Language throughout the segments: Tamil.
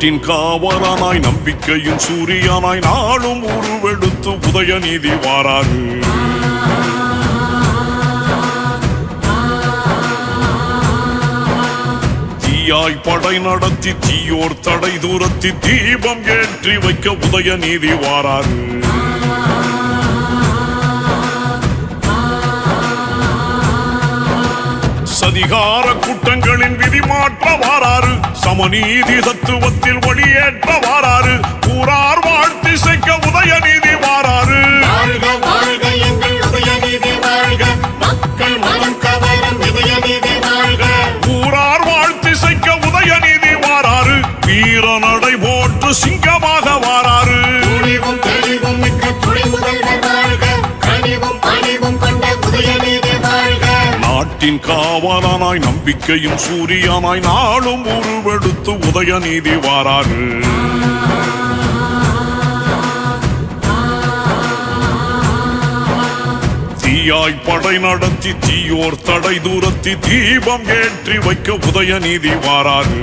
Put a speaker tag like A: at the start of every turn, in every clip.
A: நாட்டின் காவலனாய் நம்பிக்கையின் சூரியனாய் நாளும் உருவெடுத்து உதயநிதி வாராரு தீயாய் படை நடத்தி தீயோர் தடை தூரத்தி தீபம் ஏற்றி வைக்க உதயநிதி வாராரு சதிகார குற்றங்களின் சமநீதி தத்துவத்தில் ஒளியேற்ற வாராரு கூறார் வாழ்த்தி செய்க உதயநீதி
B: வாழ்க
A: கூறார் வாழ்த்தி செய்க உதயநீதி வாராரு வீர நடை போற்று சிங்கமாக நாட்டின் காவலனாய் நம்பிக்கையும் சூரியனாய் நாளும் உருவெடுத்து உதயநீதி வாராறு தீயாய் படை நடத்தி தீயோர் தடை தூரத்தி தீபம் ஏற்றி வைக்க உதயநீதி வாராரு.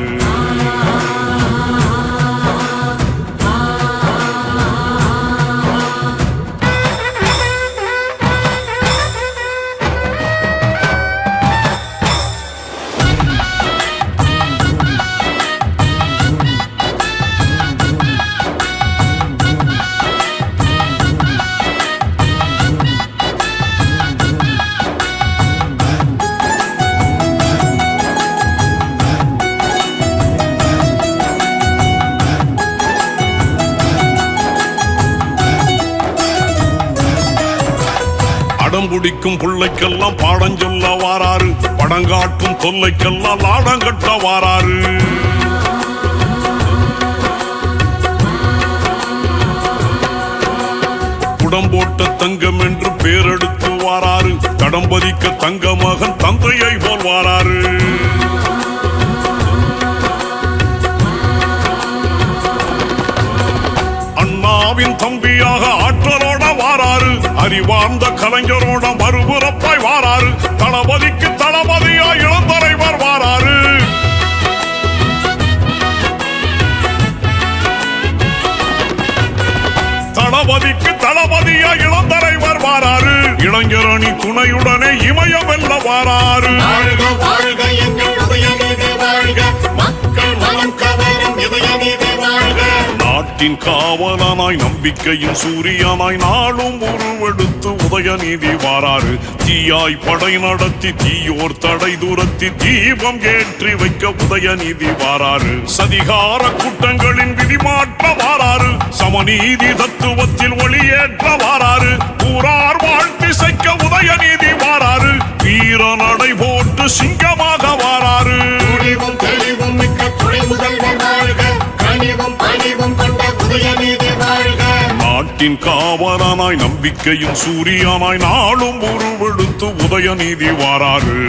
A: அடம் பிடிக்கும் பிள்ளைக்கெல்லாம் பாடம் சொல்ல வாராரு. படங்காட்டும் தொல்லைக்கெல்லாம் லாடம் கட்ட வாராரு. குடம்போட்ட தங்கம் என்று பேரெடுத்து வாராரு. கடம்பதிக்க தங்க மகன் தந்தையை போல் வாராரு. வாழ்ந்த கலைஞரோட மறுபுறப்பாய் வாராரு. தளபதிக்கு தளபதியா இளந்தலைவர் வாராரு. தளபதிக்கு தளபதியா இளந்தலைவர் வாராரு. இளைஞரணி துணையுடனே இமயம் வெல்ல வாராரு.
B: வாழ்க வாழ்க எங்கள் உதயநிதி வாழ்க. மக்கள் மனம் கவரும் இதயம்
A: நாட்டின் காவலனாய் நம்பிக்கையின் சூரியனாய் நாளும் உருவெடுத்து உதயநீதி வாராறு. தீயாய் படை நடத்தி தீயோர் தடை தூரத்தி தீபம் ஏற்றி வைக்க உதயநீதி வாராறு. சதிகார குற்றங்களின் விதிமாற்ற வாராறு. சமநீதி தத்துவத்தில் ஒளியேற்ற வாராறு. கூறார் வாழ்த்தி செய்க உதயநீதி வாராரு வீர நடை போட்டு சிங்கமாக
B: வாராறு.
A: நாட்டின் காவலனாய் நம்பிக்கையும் சூரியனாய் நாளும் உருவெடுத்து உதயநீதி வாராரு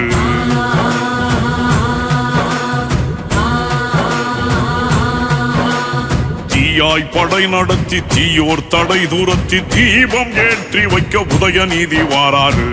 A: தீயாய் படை நடத்தி தீயோர் தடை தூரத்தி தீபம் ஏற்றி வைக்க உதயநீதி வாராரு